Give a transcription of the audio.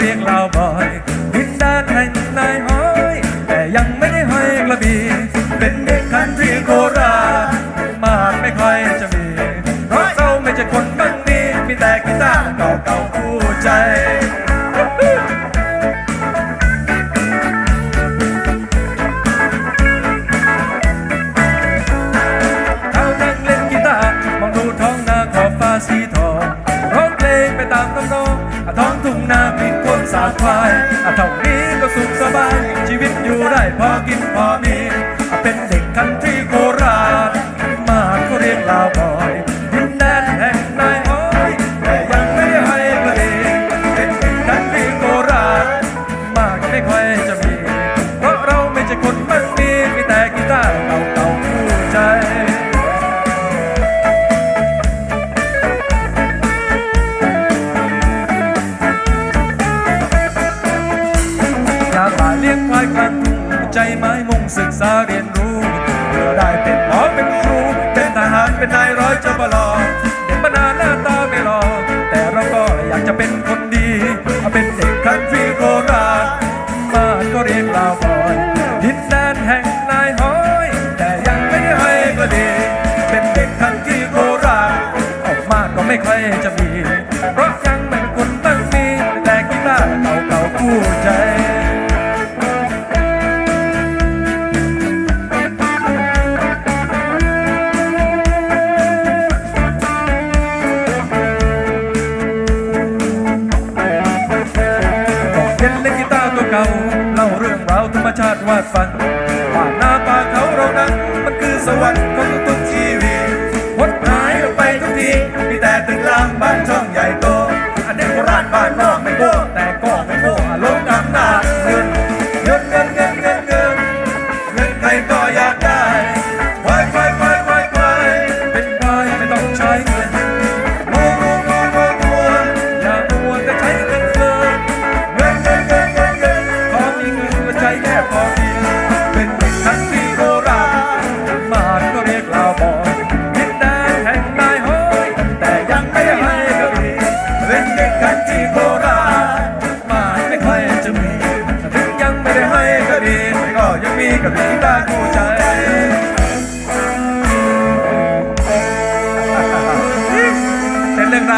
เรียกเราบ่อยดินแดนแห่งนายห้อย แต่ยังไม่ได้ห้อยกระบี่เป็นเด็กคันที่โคราชมากไม่ค่อยจะมีเพราะเศร้าไม่ใช่คนบ้านนี้มีแต่กีตาร์เก่าเก่าคู่ใจสีทองร้องเพลงไปตามตำนองท้องทุ่งนามี ควายอะเท่านี้ก็สุขสบาย ชีวิตอยู่ได้พอกินพอาเลี้ยควายกลางทุ่งใจไม้มุ่งศึกษาเรียนรู้เพื่อได้เป็นหมอเป็นครู เป็นทหารเป็นนายร้อยเจ้าบลอเด็กมานานหน้าตาไม่หล่อแต่เราก็อยากจะเป็นคนดีเป็นเด็กคันทรีโคราชมาก็เรียกลาวบอยดินแดนแห่งนายห้อย แต่ยังไม่ได้ให้กระเดเป็นเด็กคันทรีโคราชออกมาก็ไม่ค่อยจะมี เพราะยังไม่เป็นคนตั้งมีแต่กีตาร์เก่าๆคู่ใจ เก่าเล่าเรื่องราวธรรมชาติวาดฝันว่าหน้าป่าเขาเรานั้นมันคือสวรรค์ของ Jamaica, baby.